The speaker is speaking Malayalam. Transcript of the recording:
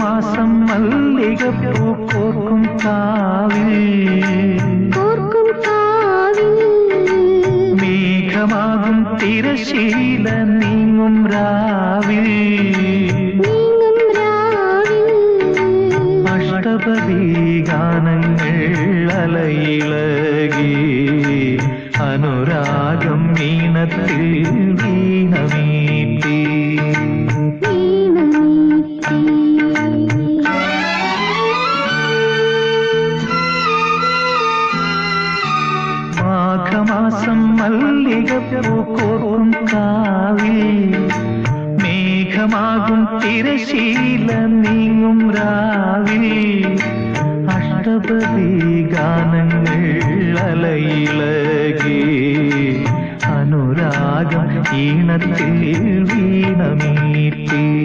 മാഘമാസം മല്ലിക പൂക്കും കാവിൽ. ഓർക്കും കാവിൽ. മേഘമാകും തിരശീല നീങ്ങും രാവിൽ. അഷ്ടപതി ഗാനങ്ങൾ അലയിളകി. അനുരാഗം മീനത്തിൽ വീണമീട്ടി മാഘമാസം മല്ലിക പൂക്കോറും കാവിൽ. മേഘമാകും തിരശീല നീങ്ങും രാവിൽ. അഷ്ടപതി ഗാനങ്ങൾ അലയിളകി. അനുരാഗം ഈണത്തിൽ വീണമീട്ടി.